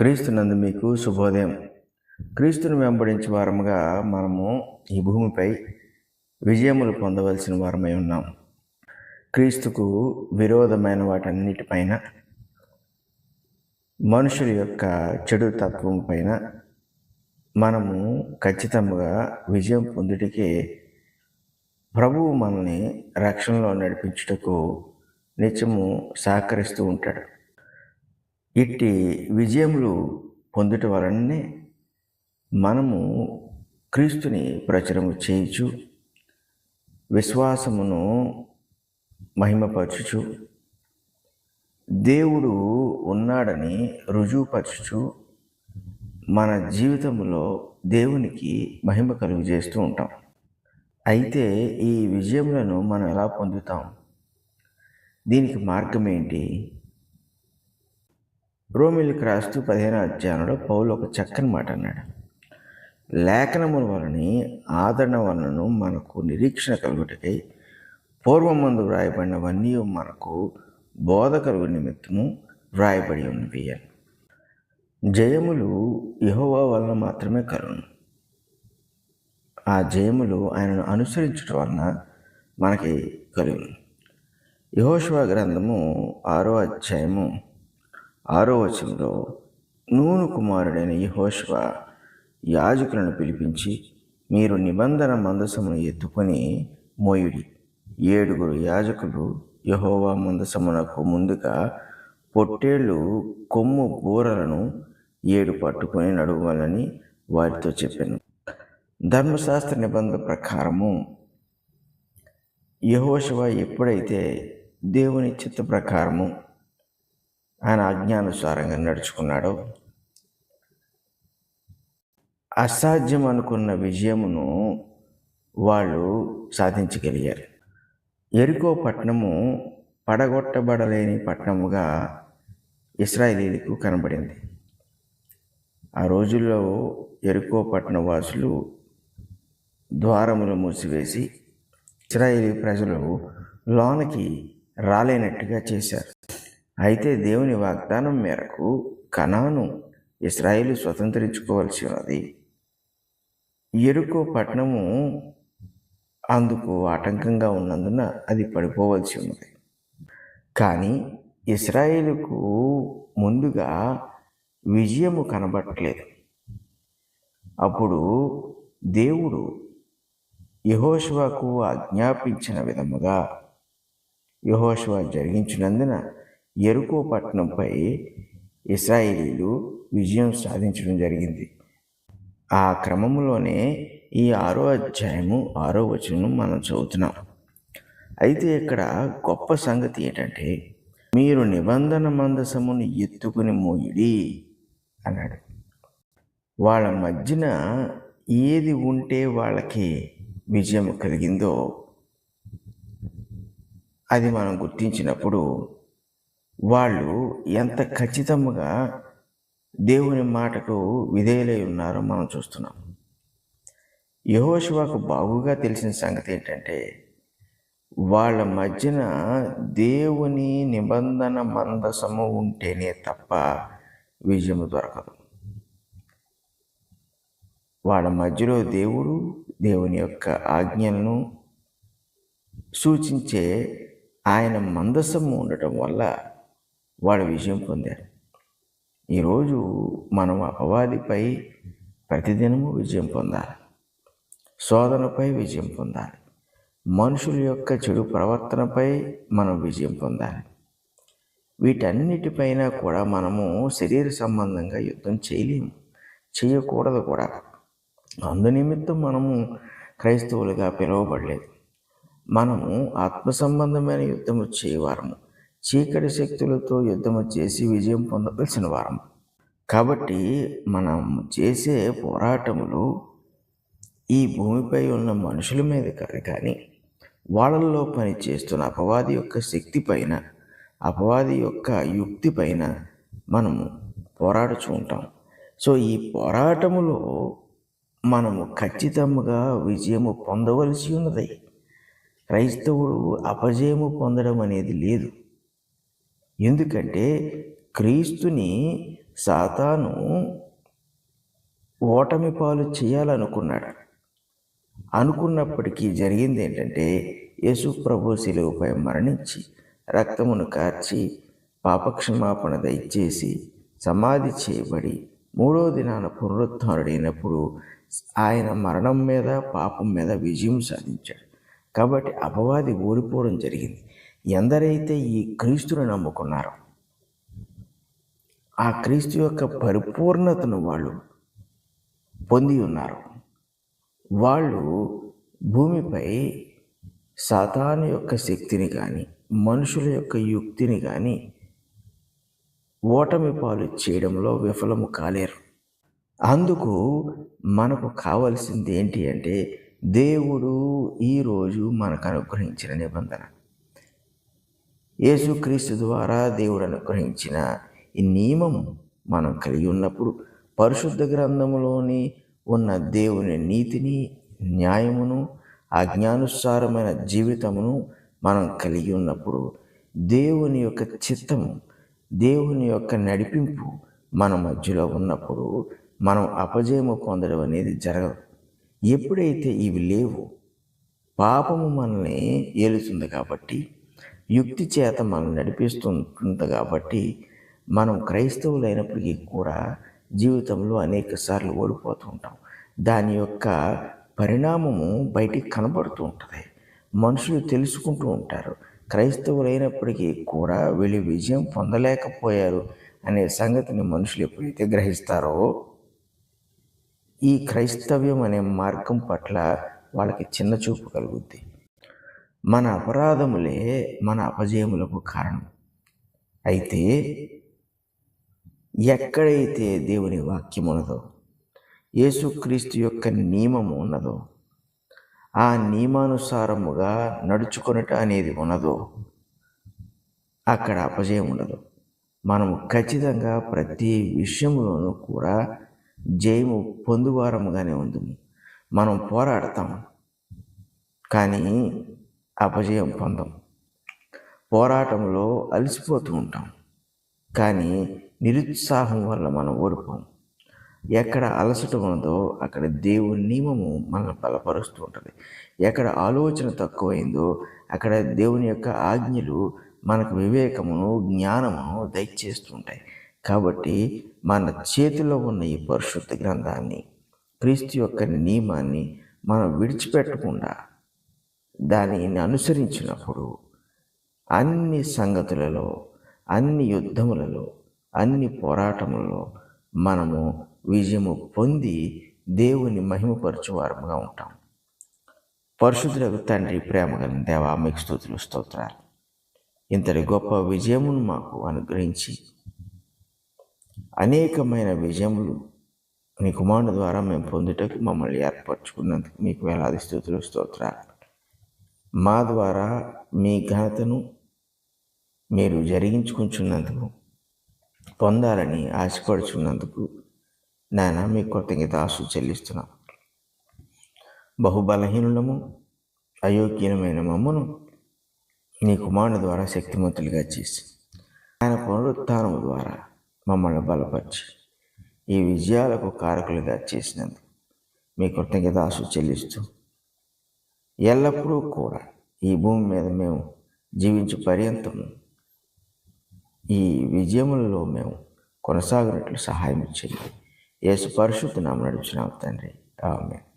క్రీస్తునందు మీకు శుభోదయం. క్రీస్తును వెంబడించే వారముగా మనము ఈ భూమిపై విజయములు పొందవలసిన వారమై ఉన్నాం. క్రీస్తుకు విరోధమైన వాటన్నిటిపైన మనుషుల యొక్క చెడు తత్వం పైన మనము ఖచ్చితంగా విజయం పొందుటకే ప్రభువు మనల్ని రక్షణలో నడిపించుటకు నిత్యము సహకరిస్తూ ఉంటాడు. ఇట్టి విజయములు పొందుట వలననే మనము క్రీస్తుని ప్రచురము చేయుచు విశ్వాసమును మహిమపరచుచు దేవుడు ఉన్నాడని రుజువుపరచుచు మన జీవితంలో దేవునికి మహిమ కలుగు చేస్తూ ఉంటాం. అయితే ఈ విజయములను మనం ఎలా పొందుతాం? దీనికి మార్గం ఏంటి రోమిలికి రాస్తూ పదిహేను అధ్యాయంలో పౌలు ఒక చక్కని మాట అన్నాడు. లేఖనముల వలని ఆదరణ వలనను మనకు నిరీక్షణ కలుగుటకై పూర్వం పూర్వమందు వ్రాయబడినవన్నీ మనకు బోధ కలుగు నిమిత్తము వ్రాయబడి ఉన్నవి అని. జయములు యహోవా వలన మాత్రమే కలుగును. ఆ జయములు ఆయనను అనుసరించడం వలన మనకి కలుగును. యహోశివ గ్రంథము ఆరో అధ్యాయము ఆరో వచనంలో నూను కుమారుడైన యహోష్వ యాజకులను పిలిపించి మీరు నిబంధన మందసమును ఎత్తుకొని మోయుడి. ఏడుగురు యాజకులు యహోవా మందసమునకు ముందుగా పొట్టేళ్ళు కొమ్ము బూరలను ఏడు పట్టుకొని నడవాలని వారితో చెప్పాను. ధర్మశాస్త్ర నిబంధన ప్రకారము యహోశివ ఎప్పుడైతే దేవుని చిత్త ప్రకారము ఆయన ఆజ్ఞానుసారంగా నడుచుకున్నాడు. అసాధ్యం అనుకున్న విజయమును వాళ్ళు సాధించగలిగారు. ఎరుకో పట్టణము పడగొట్టబడలేని పట్టణముగా ఇస్రాయేలీలకు కనబడింది. ఆ రోజుల్లో ఎరుకో పట్టణ వాసులు ద్వారములు మూసివేసి ఇస్రాయేలీ ప్రజలు లోనకి రాలేనట్టుగా చేశారు. అయితే దేవుని వాగ్దానం మేరకు కణాను ఇస్రాయిల్ స్వతంత్రించుకోవాల్సి ఉన్నది ఎరుకో పట్టణము అందుకు ఆటంకంగా ఉన్నందున అది పడిపోవలసి ఉన్నది. కానీ ఇస్రాయేలుకు ముందుగా విజయము కనబట్టలేదు. అప్పుడు దేవుడు యహోశివకు ఆజ్ఞాపించిన విధముగా యహోశివ జరిగించినందున ఎరుకో పట్టణంపై ఇస్రాయేలీలు విజయం సాధించడం జరిగింది. ఆ క్రమంలోనే ఈ ఆరో అధ్యాయము ఆరో వచనం మనం చదువుతున్నాం. అయితే ఇక్కడ గొప్ప సంగతి ఏంటంటే మీరు నిబంధన మందసమును ఎత్తుకుని మోయుడి అన్నాడు. వాళ్ళ మధ్యన ఏది ఉంటే వాళ్ళకి విజయం కలిగిందో అది మనం గుర్తించినప్పుడు వాళ్ళు ఎంత ఖచ్చితంగా దేవుని మాటకు విధేయులై ఉన్నారో మనం చూస్తున్నాం. యహోశివాకు బాగుగా తెలిసిన సంగతి ఏంటంటే వాళ్ళ మధ్యన దేవుని నిబంధన మందసము ఉంటేనే తప్ప విజయము దొరకదు. వాళ్ళ మధ్యలో దేవుడు దేవుని యొక్క ఆజ్ఞలను సూచించే ఆయన మందసము ఉండటం వల్ల వాడు విజయం పొందారు ఈరోజు మనం అపవాదిపై ప్రతిదినము విజయం పొందాలి. శోధనపై విజయం పొందాలి. మనుషుల యొక్క చెడు ప్రవర్తనపై మనం విజయం పొందాలి. వీటన్నిటిపైన కూడా మనము శరీర సంబంధంగా యుద్ధం చేయలేము. చేయకూడదు కూడా. అందునిమిత్తం మనము క్రైస్తవులుగా పిలువబడలేదు. మనము ఆత్మ సంబంధమైన యుద్ధము చేయవారము. చీకటి శక్తులతో యుద్ధము చేసి విజయం పొందవలసిన వారం. కాబట్టి మనం చేసే పోరాటములు ఈ భూమిపై ఉన్న మనుషుల మీద కాదు కానీ వాళ్ళల్లో పని చేస్తున్న అపవాది యొక్క శక్తి పైన అపవాది యొక్క యుక్తి పైన మనము పోరాడుచూ ఉంటాం. సో ఈ పోరాటములో మనము ఖచ్చితంగా విజయము పొందవలసి ఉన్నది. క్రైస్తవుడు అపజయము పొందడం అనేది లేదు. ఎందుకంటే క్రీస్తుని సాతాను ఓటమి పాలు చేయాలనుకున్నాడు. అనుకున్నప్పటికీ జరిగింది ఏంటంటే యేసు ప్రభు శిలువపై మరణించి రక్తమును కార్చి పాపక్షమాపణ దయచేసి సమాధి చేయబడి మూడో దినాన పునరుత్డైనప్పుడు ఆయన మరణం మీద పాపం మీద విజయం సాధించాడు. కాబట్టి అపవాది ఓడిపోవడం జరిగింది. ఎందరైతే ఈ క్రీస్తుని నమ్ముకున్నారో ఆ క్రీస్తు యొక్క పరిపూర్ణతను వాళ్ళు పొంది ఉన్నారు. వాళ్ళు భూమిపై సాతాను యొక్క శక్తిని కానీ మనుషుల యొక్క యుక్తిని కానీ ఓటమి పాలు చేయడంలో విఫలము కాలేరు. అందుకు మనకు కావలసింది ఏంటి అంటే దేవుడు ఈరోజు మనకు అనుగ్రహించిన నిబంధన. యేసుక్రీస్తు ద్వారా దేవుడు అనుగ్రహించిన ఈ నియమం మనం కలిగి ఉన్నప్పుడు పరిశుద్ధ గ్రంథములోని ఉన్న దేవుని నీతిని న్యాయమును ఆజ్ఞానుసారమైన జీవితమును మనం కలిగి ఉన్నప్పుడు దేవుని యొక్క చిత్తము దేవుని యొక్క నడిపింపు మన మధ్యలో ఉన్నప్పుడు మనం అపజయము పొందడం అనేది జరగదు. ఎప్పుడైతే ఇవి లేవు పాపము మనల్ని ఏలుతుంది కాబట్టి యుక్తి చేత మనం నడిపిస్తుంటుంది కాబట్టి మనం క్రైస్తవులైనప్పటికీ కూడా జీవితంలో అనేక సార్లు ఓడిపోతూ ఉంటాం. దాని యొక్క పరిణామము బయటికి కనబడుతూ ఉంటుంది. మనుషులు తెలుసుకుంటూ ఉంటారు. క్రైస్తవులైనప్పటికీ కూడా వీళ్ళు విజయం పొందలేకపోయారు అనే సంగతిని మనుషులు ఎప్పుడైతే గ్రహిస్తారో ఈ క్రైస్తవ్యం అనే మార్గం పట్ల వాళ్ళకి చిన్న చూపు కలుగుద్ది. మన అపరాధములే మన అపజయములకు కారణం. అయితే ఎక్కడైతే దేవుని వాక్యం ఉన్నదో యేసుక్రీస్తు యొక్క నియమము ఉన్నదో ఆ నియమానుసారముగా నడుచుకొనట అనేది ఉన్నదో అక్కడ అపజయం ఉండదు మనము ఖచ్చితంగా ప్రతి విషయంలోనూ కూడా జయము పొందువారముగానే ఉంది మనం పోరాడతాం కానీ అపజయం పొందం. పోరాటంలో అలసిపోతూ ఉంటాం. కానీ నిరుత్సాహం వల్ల మనం ఓడిపోం. ఎక్కడ అలసట ఉన్నదో అక్కడ దేవుని నియమము మనల్ని బలపరుస్తూ ఉంటుంది. ఎక్కడ ఆలోచన తక్కువైందో అక్కడ దేవుని యొక్క ఆజ్ఞలు మనకు వివేకమును జ్ఞానమును దయచేస్తుంటాయి కాబట్టి మన చేతిలో ఉన్న ఈ పరిశుద్ధ గ్రంథాన్ని క్రీస్తు యొక్క నియమాన్ని మనం విడిచిపెట్టకుండా దానిని అనుసరించినప్పుడు అన్ని సంగతులలో అన్ని యుద్ధములలో అన్ని పోరాటములలో మనము విజయము పొంది దేవుని మహిమపరచువారముగా ఉంటాం. పరిశుద్ధులకు తండ్రి ప్రేమ కలిగిన దేవా మీకు స్థుతులు స్తోత్రాలు. ఇంతటి గొప్ప విజయమును మాకు అనుగ్రహించి అనేకమైన విజయములు నీ కుమారుడు ద్వారా మేము పొందుటకు మమ్మల్ని ఏర్పరచుకున్నందుకు మీకు వేలాది స్థుతులు స్తోత్రాలు. మా ద్వారా మీ ఘనతను మీరు జరిగించుకుంటున్నందుకు పొందాలని ఆశపడుచున్నందుకు నాయన మీ కృతజ్ఞత ఆశ చెల్లిస్తున్నాం. బహుబలహీనులము అయోగ్యమైన మమ్మను నీ కుమారుని ద్వారా శక్తిమంతులుగా చేసి ఆయన పునరుత్థానం ద్వారా మమ్మల్ని బలపరిచి ఈ విజయాలకు కారకులుగా చేసినందుకు మీ కృతజ్ఞత ఆశ చెల్లిస్తూ ఎల్లప్పుడూ కూడా ఈ భూమి మీద మేము జీవించి పర్యంతము ఈ విజయములలో మేము కొనసాగినట్లు సహాయం చేయండి. యేసు పరిశుద్ధ నామ నడిచిన తండ్రి. ఆమె